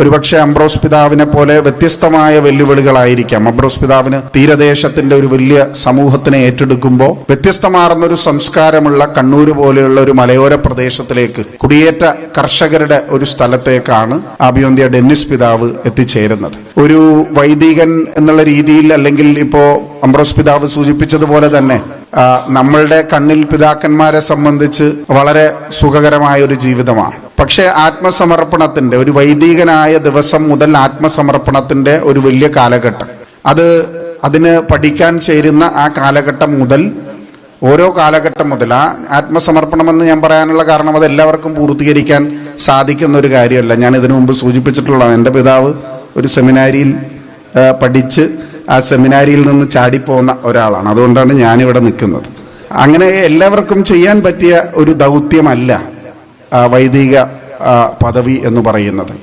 ഒരുപക്ഷെ അംബ്രോസ് പിതാവിനെ പോലെ വ്യത്യസ്തമായ വെല്ലുവിളികളായിരിക്കാം. അംബ്രോസ് പിതാവിന് തീരദേശത്തിന്റെ ഒരു വലിയ സമൂഹത്തിനെ ഏറ്റെടുക്കുമ്പോൾ വ്യത്യസ്തമാർന്ന ഒരു സംസ്കാരമുള്ള കണ്ണൂർ പോലെയുള്ള ഒരു മലയോര പ്രദേശത്തിലേക്ക് കുടിയേറ്റ കർഷകരുടെ ഒരു സ്ഥലത്തേക്കാണ് ആഭ്യന്തര ഡെന്നിസ് പിതാവ് എത്തിച്ചേരുന്നത്. ഒരു വൈദികൻ എന്നുള്ള രീതിയിൽ അല്ലെങ്കിൽ ഇപ്പോ അംബ്രോസ് പിതാവ് സൂചിപ്പിച്ചതുപോലെ തന്നെ നമ്മളുടെ കണ്ണിൽ പിതാക്കന്മാരെ സംബന്ധിച്ച് വളരെ സുഖകരമായ ഒരു ജീവിതമാണ്. പക്ഷേ ആത്മസമർപ്പണത്തിന്റെ ഒരു വൈദികനായ ദിവസം മുതൽ ആത്മസമർപ്പണത്തിന്റെ ഒരു വലിയ കാലഘട്ടം. അത് അതിന് പഠിക്കാൻ ചേരുന്ന ആ കാലഘട്ടം മുതൽ ഓരോ കാലഘട്ടം മുതൽ ആ ആത്മസമർപ്പണം എന്ന് ഞാൻ പറയാനുള്ള കാരണം അത് എല്ലാവർക്കും പൂർത്തീകരിക്കാൻ സാധിക്കുന്ന ഒരു കാര്യമല്ല. ഞാൻ ഇതിനു മുമ്പ് സൂചിപ്പിച്ചിട്ടുള്ളതാണ്. എന്റെ പിതാവ് ഒരു സെമിനാരിയിൽ പഠിച്ച് ആ സെമിനാരിയിൽ നിന്ന് ചാടിപ്പോന്ന ഒരാളാണ്. അതുകൊണ്ടാണ് ഞാനിവിടെ നിൽക്കുന്നത്. അങ്ങനെ എല്ലാവർക്കും ചെയ്യാൻ പറ്റിയ ഒരു ദൗത്യമല്ല. വൈദിക പദവി എന്ന് പറയുന്നത്.